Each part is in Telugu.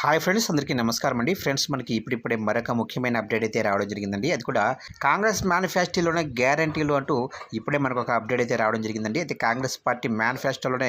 హాయ్ ఫ్రెండ్స్ అందరికీ నమస్కారం అండి. ఫ్రెండ్స్ మనకి ఇప్పుడిప్పుడే మరొక ముఖ్యమైన అప్డేట్ అయితే రావడం జరిగిందండి. అది కూడా కాంగ్రెస్ మేనిఫెస్టోలోనే గ్యారంటీలు అంటూ ఇప్పుడే మనకు ఒక అప్డేట్ అయితే రావడం జరిగిందండి. అయితే కాంగ్రెస్ పార్టీ మేనిఫెస్టోలోనే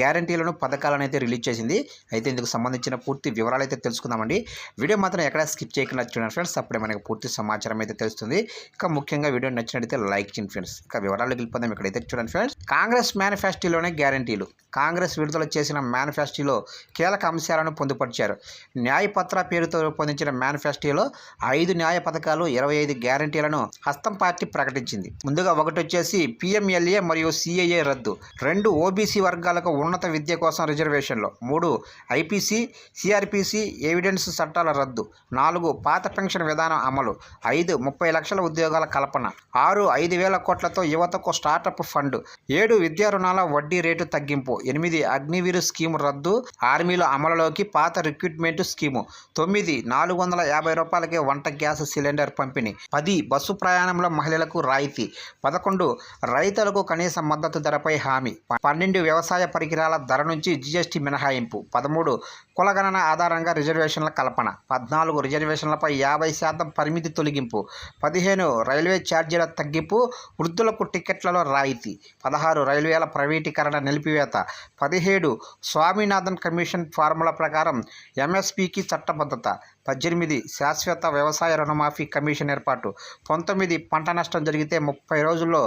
గ్యారంటీలను పథకాలను అయితే రిలీజ్ చేసింది. అయితే ఇందుకు సంబంధించిన పూర్తి వివరాలు అయితే తెలుసుకుందామండి. వీడియో మాత్రం ఎక్కడ స్కిప్ చేయకుండా చూడండి ఫ్రెండ్స్. అప్పుడే మనకు పూర్తి సమాచారం అయితే తెలుస్తుంది. ఇంకా ముఖ్యంగా వీడియో నచ్చినట్లయితే లైక్ చేయండి ఫ్రెండ్స్. ఇంకా వివరాలు వెళ్ళిపోదాం. ఇక్కడైతే చూడండి ఫ్రెండ్స్. కాంగ్రెస్ మేనిఫెస్టోలోనే గ్యారంటీలు. కాంగ్రెస్ విడుదల చేసిన మేనిఫెస్టోలో కీలక అంశాలను పొందుపరిచారు. న్యాయపత్ర పేరుతో రూపొందించిన మేనిఫెస్టోలో ఐదు న్యాయ పథకాలు ఇరవై ఐదు గ్యారంటీలను హస్తం పార్టీ ప్రకటించింది. ముందుగా ఒకటి వచ్చేసి పిఎంఎల్ఏ మరియు సిఏఏ రద్దు. రెండు ఓబీసీ వర్గాలకు ఉన్నత విద్య కోసం రిజర్వేషన్లు. మూడు ఐపీసీ సిఆర్పిసి ఎవిడెన్స్ చట్టాల రద్దు. నాలుగు పాత పెన్షన్ విధానం అమలు. ఐదు ముప్పై లక్షల ఉద్యోగాల కల్పన. ఆరు ఐదు వేల కోట్లతో యువతకు స్టార్టప్ ఫండ్. ఏడు విద్యా రుణాల వడ్డీ రేటు తగ్గింపు. ఎనిమిది అగ్నివీరు స్కీమ్ రద్దు ఆర్మీలో అమలులోకి పాత రిక్రూట్మెంట్ స్కీము తొమ్మిది నాలుగు వందల యాభై రూపాయలకే వంట గ్యాస్ సిలిండర్ పంపిణీ పది బస్సు ప్రయాణంలో మహిళలకు రాయితీ పదకొండు రైతులకు కనీస మద్దతు ధరపై హామీ పన్నెండు వ్యవసాయ పరికరాల ధర నుంచి జీఎస్టీ మినహాయింపు పదమూడు కులగణన ఆధారంగా రిజర్వేషన్ల కల్పన పద్నాలుగు రిజర్వేషన్లపై యాభై శాతం పరిమితి తొలగింపు పదిహేను రైల్వే ఛార్జీల తగ్గింపు వృద్ధులకు టికెట్లలో రాయితీ పదహారు రైల్వేల ప్రైవేటీకరణ నిలిపివేత పదిహేడు స్వామినాథన్ కమిషన్ ఫార్ములా ప్రకారం ఎంఎస్పికి చట్టబద్ధత పద్దెనిమిది శాశ్వత వ్యవసాయ రుణమాఫీ కమిషన్ ఏర్పాటు పంతొమ్మిది పంట నష్టం జరిగితే ముప్పై రోజుల్లో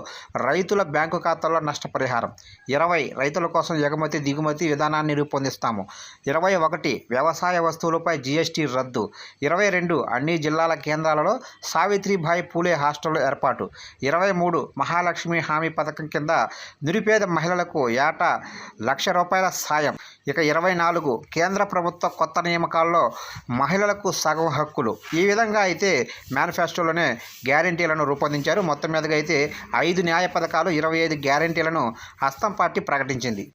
రైతుల బ్యాంకు ఖాతాల్లో నష్టపరిహారం ఇరవై రైతుల కోసం ఎగుమతి దిగుమతి విధానాన్ని రూపొందిస్తాము ఇరవై ఒకటి వ్యవసాయ వస్తువులపై జీఎస్టీ రద్దు ఇరవై రెండు అన్ని జిల్లాల కేంద్రాలలో సావిత్రిబాయి పూలే హాస్టల్ ఏర్పాటు ఇరవై మూడు మహాలక్ష్మి హామీ పథకం కింద నిరుపేద మహిళలకు ఏటా లక్ష రూపాయల సాయం. ఇక ఇరవై నాలుగు కేంద్ర ప్రభుత్వ కొత్త నియామకాల్లో మహిళలకు సగం హక్కులు. ఈ విధంగా అయితే మేనిఫెస్టోలోనే గ్యారంటీలను రూపొందించారు. మొత్తం మీదగా అయితే ఐదు న్యాయ పథకాలు ఇరవై ఐదు గ్యారంటీలను హస్తం పార్టీ ప్రకటించింది.